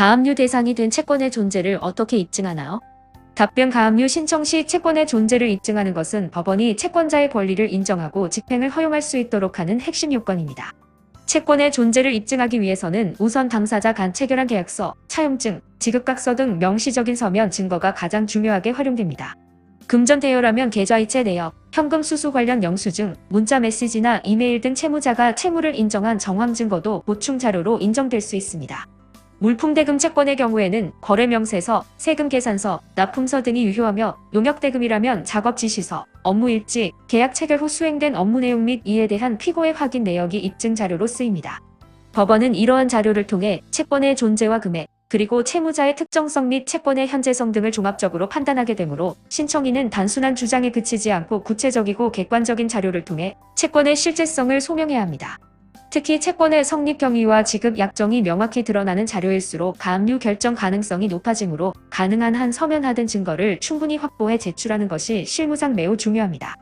가압류 대상이 된 채권의 존재를 어떻게 입증하나요? 답변 가압류 신청 시 채권의 존재를 입증하는 것은 법원이 채권자의 권리를 인정하고 집행을 허용할 수 있도록 하는 핵심 요건입니다. 채권의 존재를 입증하기 위해서는 우선 당사자 간 체결한 계약서, 차용증, 지급각서 등 명시적인 서면 증거가 가장 중요하게 활용됩니다. 금전 대여라면 계좌이체 내역, 현금 수수 관련 영수증, 문자 메시지나 이메일 등 채무자가 채무를 인정한 정황 증거도 보충 자료로 인정될 수 있습니다. 물품대금 채권의 경우에는 거래명세서, 세금계산서, 납품서 등이 유효하며 용역대금이라면 작업지시서, 업무일지, 계약 체결 후 수행된 업무 내용 및 이에 대한 피고의 확인 내역이 입증 자료로 쓰입니다. 법원은 이러한 자료를 통해 채권의 존재와 금액, 그리고 채무자의 특정성 및 채권의 현재성 등을 종합적으로 판단하게 되므로 신청인은 단순한 주장에 그치지 않고 구체적이고 객관적인 자료를 통해 채권의 실제성을 소명해야 합니다. 특히 채권의 성립 경위와 지급 약정이 명확히 드러나는 자료일수록 가압류 결정 가능성이 높아지므로 가능한 한 서면화된 증거를 충분히 확보해 제출하는 것이 실무상 매우 중요합니다.